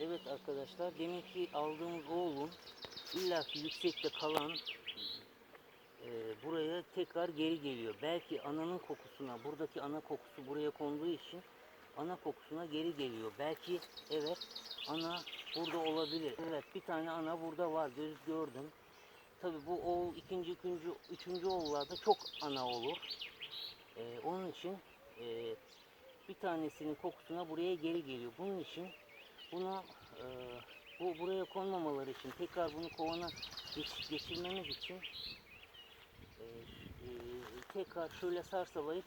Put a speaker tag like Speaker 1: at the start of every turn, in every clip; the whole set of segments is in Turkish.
Speaker 1: Evet arkadaşlar deminki aldığımız oğlum illaki yüksekte kalan e, buraya tekrar geri geliyor. Belki ananın kokusuna, buradaki ana kokusu buraya konduğu için ana kokusuna geri geliyor. Belki evet ana burada olabilir. Evet bir tane ana burada var göz gördüm. Tabi bu oğul ikinci, üçüncü, üçüncü oğullarda çok ana olur. E, onun için e, bir tanesinin kokusuna buraya geri geliyor. Bunun için buna e, bu buraya konmamaları için tekrar bunu kovana geç- geçirmemiz için e, e, tekrar şöyle sarsalayıp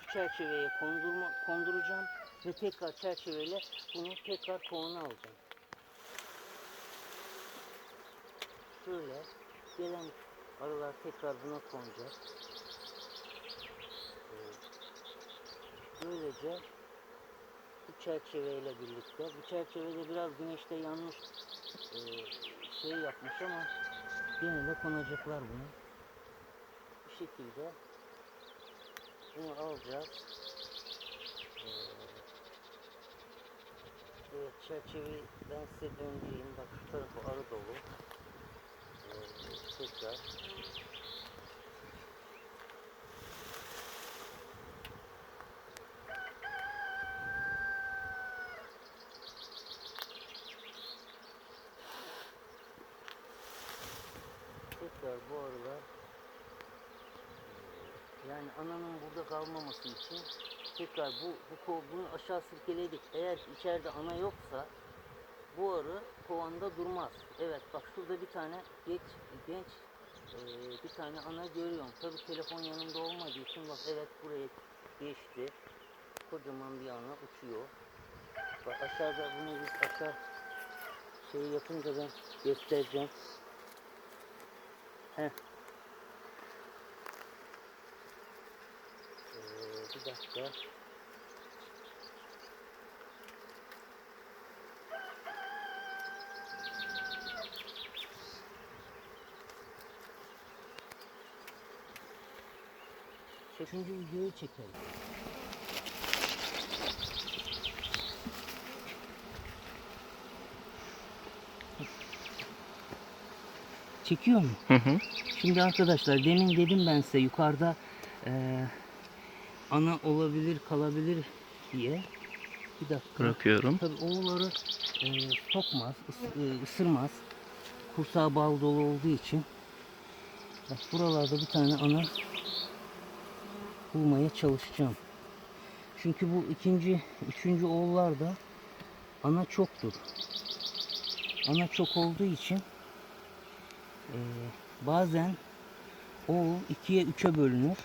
Speaker 1: şu çerçeveye kondurma, konduracağım ve tekrar çerçeveyle bunu tekrar kovana alacağım. Şöyle gelen arılar tekrar buna konacak. E, böylece çerçeveyle birlikte. Bu çerçevede biraz güneşte yanmış e, şey yapmış ama yine de konacaklar bunu. Bu şekilde bunu alacağız. E, evet çerçeveyi ben size döndüreyim. Bak şu tarafı arı dolu. E, tekrar. Tekrar bu arılar e, yani ananın burada kalmaması için tekrar bu, bu ko- bunu aşağı sirkeledik. Eğer içeride ana yoksa bu arı kovanda durmaz. Evet bak şurada bir tane geç, genç e, bir tane ana görüyorum. Tabi telefon yanımda olmadığı için bak evet buraya geçti. Kocaman bir ana uçuyor. Bak aşağıda bunu biz aşağı şey yapınca ben göstereceğim. Heh. Ee, bir dakika. Çekince videoyu çekelim. Çekiyor mu?
Speaker 2: Hı hı.
Speaker 1: Şimdi arkadaşlar demin dedim ben size yukarıda eee, ana olabilir kalabilir diye. Bir dakika.
Speaker 2: Bırakıyorum.
Speaker 1: Tabii oğulları eee, sokmaz, ıs- eee, ısırmaz. Kursağı bal dolu olduğu için. Bak buralarda bir tane ana bulmaya çalışacağım. Çünkü bu ikinci, üçüncü oğullarda ana çoktur. Ana çok olduğu için eee, bazen oğul ikiye üçe bölünür.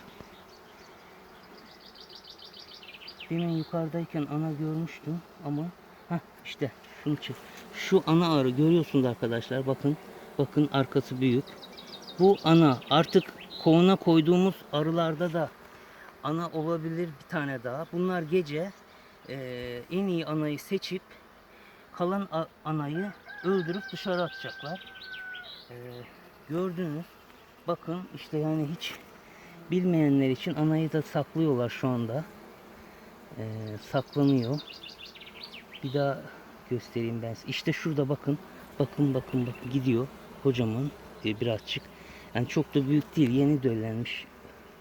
Speaker 1: Demin yukarıdayken ana görmüştüm ama heh, işte şunu çek. Şu ana arı görüyorsunuz arkadaşlar bakın. Bakın arkası büyük. Bu ana artık kovuna koyduğumuz arılarda da ana olabilir bir tane daha. Bunlar gece eee, en iyi anayı seçip kalan anayı öldürüp dışarı atacaklar. Eee, gördünüz. Bakın işte yani hiç bilmeyenler için anayı da saklıyorlar şu anda. Eee, saklanıyor. Bir daha göstereyim ben size. İşte şurada bakın. Bakın bakın bakın gidiyor. Kocaman e, birazcık. Yani çok da büyük değil. Yeni döllenmiş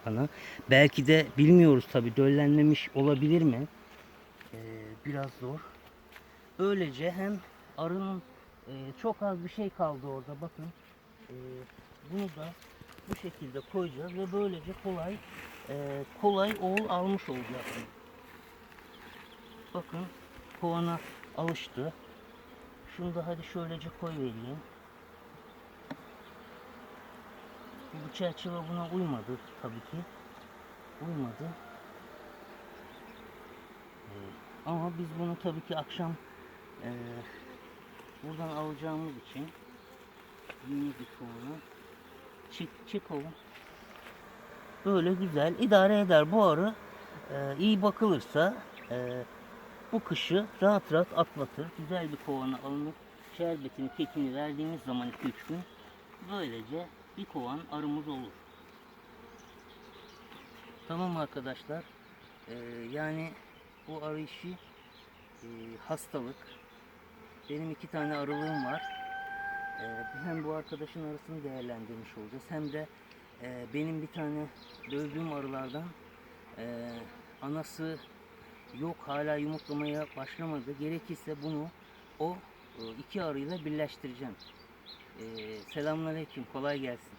Speaker 1: ana. Belki de bilmiyoruz tabi döllenmemiş olabilir mi? Eee, biraz zor. Böylece hem arının e, çok az bir şey kaldı orada bakın. E, bunu da bu şekilde koyacağız ve böylece kolay e, kolay oğul almış olacak. Bakın kovana alıştı. Şunu da hadi şöylece koy vereyim. Bu çerçeve buna uymadı tabii ki. Uymadı. Ee, ama biz bunu tabii ki akşam eee, buradan alacağımız için yeni bir kovanı çık çık oğlum. Böyle güzel idare eder bu arı eee, iyi bakılırsa eee, bu kışı rahat rahat atlatır. Güzel bir kovana alınıp şerbetini, kekini verdiğimiz zaman 2-3 gün böylece bir kovan arımız olur. Tamam arkadaşlar. Ee, yani bu arı işi e, hastalık. Benim iki tane arılığım var. Ee, hem bu arkadaşın arasını değerlendirmiş olacağız hem de e, benim bir tane dövdüğüm arılardan e, anası yok hala yumurtlamaya başlamadı. Gerekirse bunu o e, iki arıyla birleştireceğim. Ee, selamünaleyküm kolay gelsin.